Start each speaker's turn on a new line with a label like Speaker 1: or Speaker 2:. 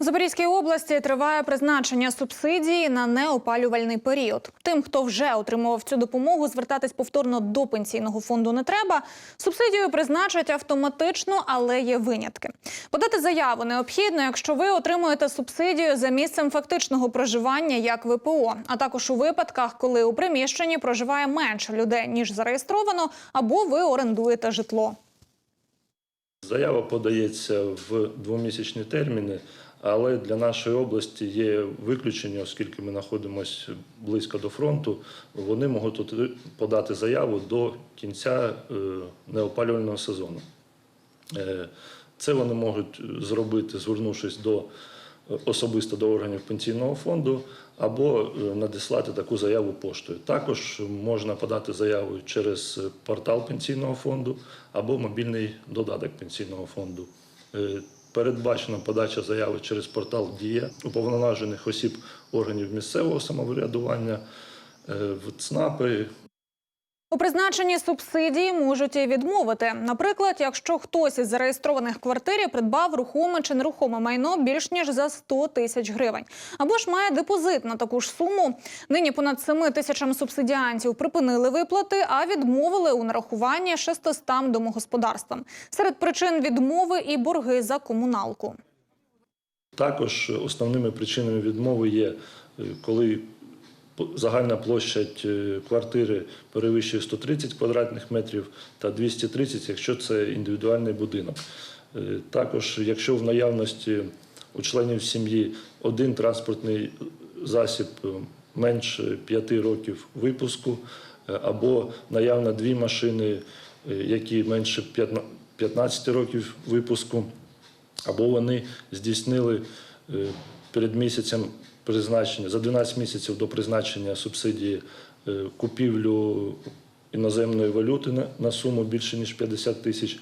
Speaker 1: В Запорізькій області триває призначення субсидії на неопалювальний період. Тим, хто вже отримував цю допомогу, звертатись повторно до пенсійного фонду не треба. Субсидію призначать автоматично, але є винятки. Подати заяву необхідно, якщо ви отримуєте субсидію за місцем фактичного проживання як ВПО, а також у випадках, коли у приміщенні проживає менше людей ніж зареєстровано, або ви орендуєте житло.
Speaker 2: Заява подається в двомісячні терміни, але для нашої області є виключення, оскільки ми знаходимося близько до фронту. Вони можуть подати заяву до кінця е, неопалювального сезону. Е, Це вони можуть зробити, звернувшись до особисто до органів пенсійного фонду, або е, надіслати таку заяву поштою. Також можна подати заяву через портал пенсійного фонду або мобільний додаток пенсійного фонду. Передбачена подача заяви через портал Дія уповноважених осіб органів місцевого самоврядування е, в ЦНАПи,
Speaker 1: У призначенні субсидії можуть і відмовити. Наприклад, якщо хтось із зареєстрованих квартирі придбав рухоме чи нерухоме майно більш ніж за 100 тисяч гривень, або ж має депозит на таку ж суму. Нині понад 7 тисячам субсидіантів припинили виплати, а відмовили у нарахуванні 600 домогосподарствам. Серед причин відмови і борги за комуналку.
Speaker 2: Також основними причинами відмови є, е, коли загальна площа е, квартири перевищує 130 квадратних метрів та 230, якщо це індивідуальний будинок. Е, Також, якщо в наявності у членів сім'ї один транспортний засіб е, менше 5 років випуску, або наявно дві машини, які менше 15 15 років випуску, або вони здійснили перед місяцем призначення за 12 місяців до призначення субсидії е, купівлю іноземної валюти на- суму більше ніж 50 тисяч.